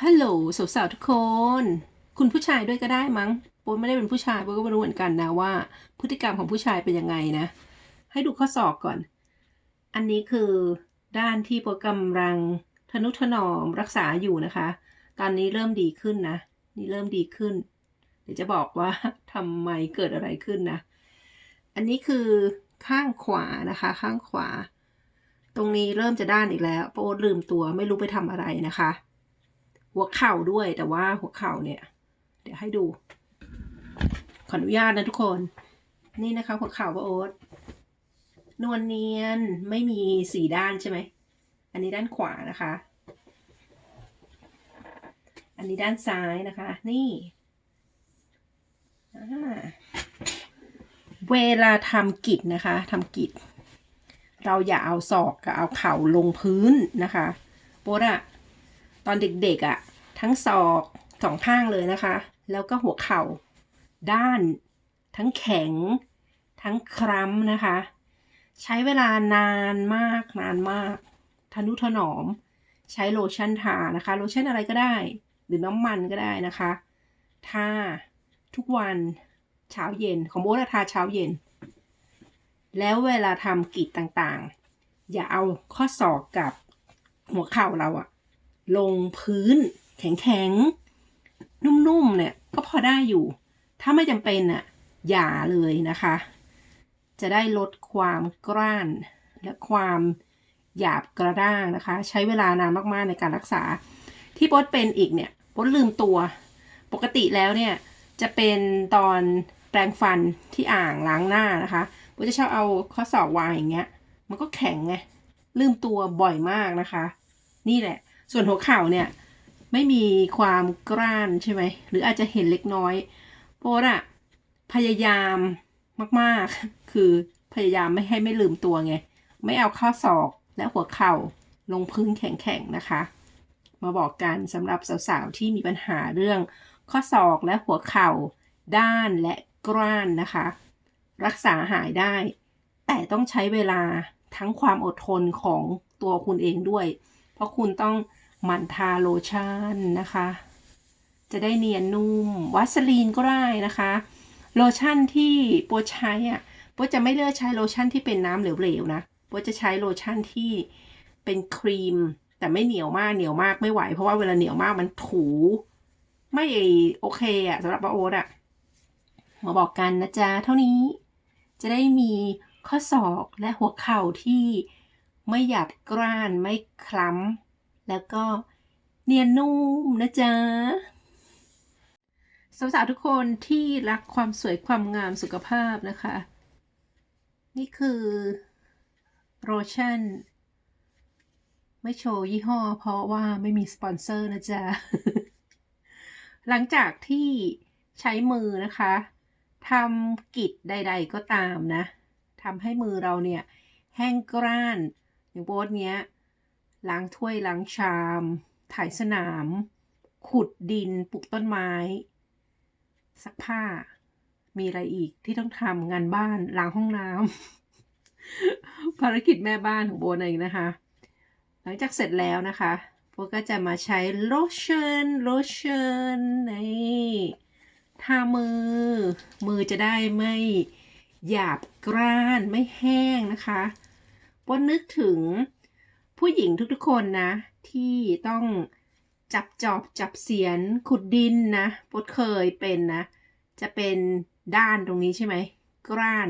ฮัลโหลสาวๆทุกคน คุณผู้ชายด้วยก็ได้มั้งโบไม่ได้เป็นผู้ชายโบก็ไม่รู้เหมือนกันนะว่า พฤติกรรมของผู้ชายเป็นยังไงนะ ให้ดูข้อสอบก่อน อันนี้คือด้านที่โบกำลังทนุถนอมรักษาอยู่นะคะ ตอนนี้เริ่มดีขึ้นนะ นี่เริ่มดีขึ้น เดี๋ยวจะบอกว่าทำไมเกิดอะไรขึ้นนะ อันนี้คือข้างขวานะคะ ข้างขวา ตรงนี้เริ่มจะด้านอีกแล้ว โปรลืมตัวไม่รู้ไปทำอะไรนะคะ หัวเข่าด้วยแต่ว่าหัวเข่าเนี่ย เดี๋ยวให้ดู ขออนุญาตนะทุกคน นี่นะคะ หัวเข่าป้าโอ๊ตนวลเนียนไม่มีสีด้านใช่ไหม อันนี้ด้านขวานะคะ อันนี้ด้านซ้ายนะคะ นี่เวลาทำกิจนะคะทำกิจ เราอย่าเอาศอกกับเอาเข่าลงพื้นนะคะโป๊ดอะ ตอนเด็กๆอะทั้งศอกสองข้างเลยนะคะ แล้วก็หัวเข่า ด้าน ทั้งแข็ง ทั้งคร้ำนะคะ ใช้เวลานานมากนานมากทนุถนอม ใช้โลชั่นทานะคะ โลชั่นอะไรก็ได้ หรือน้ำมันก็ได้นะคะทาทุกวันเช้าเย็นของโบททาเช้าเย็น แล้วเวลาทำกิจต่างๆ อย่าเอาข้อศอกกับหัวเข่าเราอะ ลงพื้น แข็งๆ นุ่มๆ เนี่ยก็พอได้อยู่ ถ้าไม่จำเป็นอะอย่าเลยนะคะ จะได้ลดความกร้านและความหยาบกระด้างนะคะ ใช้เวลานานมากๆในการรักษา ที่โบดเป็นอีกเนี่ยโบดลืมตัว ปกติแล้วเนี่ยจะเป็นตอนแปรงฟันที่อ่างล้างหน้านะคะโบดจะชอบเอาข้อศอกวางอย่างเงี้ย มันก็แข็งไงลืมตัวบ่อยมากนะคะ นี่แหละ ส่วนหัวเข่าเนี่ย ไม่มีความกร้านใช่ไหม หรืออาจจะเห็นเล็กน้อยโบดอะพยายามมากๆ คือพยายามไม่ให้ไม่ลืมตัวไง ไม่เอาข้อศอกและหัวเข่าลงพื้นแข็งๆนะคะ มาบอกกันสำหรับสาวๆที่มีปัญหาเรื่องข้อศอกและหัวเข่าด้านและกร้านนะคะ รักษาหายได้ แต่ต้องใช้เวลาทั้งความอดทนของตัวคุณเองด้วย เพราะคุณต้อง หมั่นทาโลชั่นนะคะ จะได้เนียนนุ่มวัสลีนก็ได้นะคะ โลชั่นที่โปใช้อะโปจะไม่เลือกใช้โลชั่นที่เป็นน้ำเหลวๆนะโปจะใช้โลชั่นที่เป็นครีม แต่ไม่เหนียวมากเหนียวมากไม่ไหว เพราะว่าเวลาเหนียวมากมันถูไม่โอเคอะสำหรับป้าโอ๊ตอะมาบอกกันนะจ๊ะเท่านี้จะได้มีข้อศอกและหัวเข่าที่ไม่หยาบกร้านไม่คล้ำ แล้วก็เนียนนุ่มนะจ๊ะสาวๆทุกคนที่รักความสวยความงามสุขภาพนะคะ นี่คือโลชั่น ไม่โชว์ยี่ห้อ เพราะว่าไม่มีสปอนเซอร์นะจ๊ะ หลังจากที่ใช้มือนะคะทำกิจใด ๆ ก็ตามนะทำให้มือเราเนี่ย แห้งกร้าน อย่างโบสเนี้ย ล้างถ้วยล้างชาม ถ่ายสนาม ขุดดินปลูกต้นไม้ ซักผ้า มีอะไรอีกที่ต้องทำงานบ้านล้างห้องน้ำ ภารกิจแม่บ้านของโบนเองนะคะ หลังจากเสร็จแล้วนะคะโบก็จะมาใช้โลชั่นโลชั่นนี่ทามือ มือจะได้ไม่หยาบกร้านไม่แห้งนะคะโบนึกถึง ผู้หญิงทุกๆคนนะ ที่ต้องจับจอบจับเสียนขุดดินนะโบเคยเป็นนะ จะเป็นด้านตรงนี้ใช่ไหมกร้าน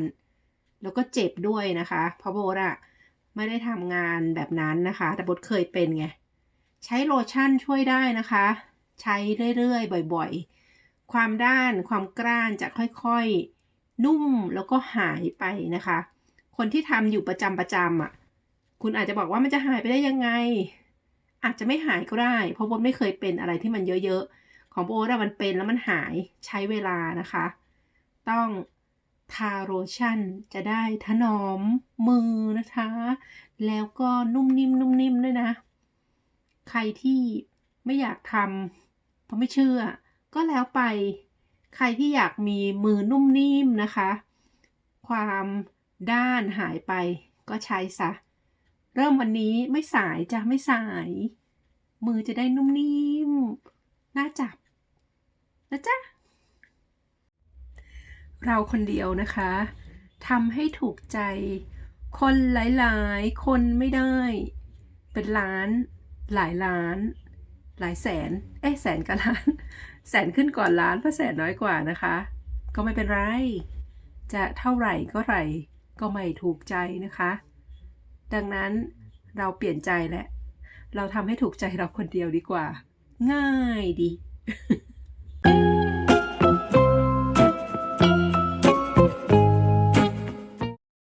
แล้วก็เจ็บด้วยนะคะเพราะโบทอะไม่ได้ทำงานแบบนั้นนะคะ แต่บทเคยเป็นไง ใช้โลชั่นช่วยได้นะคะ ใช้เรื่อยๆ บ่อยๆ ความด้านความกร้านจะค่อยๆ นุ่มแล้วก็หายไปนะคะ คนที่ทำอยู่ประจำประจำอะ คุณอาจจะบอกว่ามันจะหายไปได้ยังไง อาจจะไม่หายก็ได้ เพราะโบทไม่เคยเป็นอะไรที่มันเยอะๆ ของโบทอะมันเป็นแล้วมันหายใช้เวลานะคะ ต้องทาโลชั่นจะได้ถนอมมือนะคะ แล้วก็นุ่มนิ่มนุ่มนิ่มด้วยนะ ใครที่ไม่อยากทำเพราะไม่เชื่อ ก็แล้วไป ใครที่อยากมีมือนุ่มนิ่มนะคะ ความด้านหายไปก็ใช้ซะ เริ่มวันนี้ไม่สายจะไม่สาย มือจะได้นุ่มนิ่มน่าจับนะจ๊ะ เราคนเดียวนะคะทำให้ถูกใจ คนหลายๆ คนไม่ได้ เป็นล้าน หลายล้าน หลายแสน เอ๊ะแสนกับล้าน แสนขึ้นก่อนล้านเพราะแสนน้อยกว่านะคะ ก็ไม่เป็นไร จะเท่าไหร่ก็ไหร่ก็ไม่ถูกใจนะคะ ดังนั้นเราเปลี่ยนใจแล้วเราทำให้ถูกใจเราคนเดียวดีกว่า ง่ายดี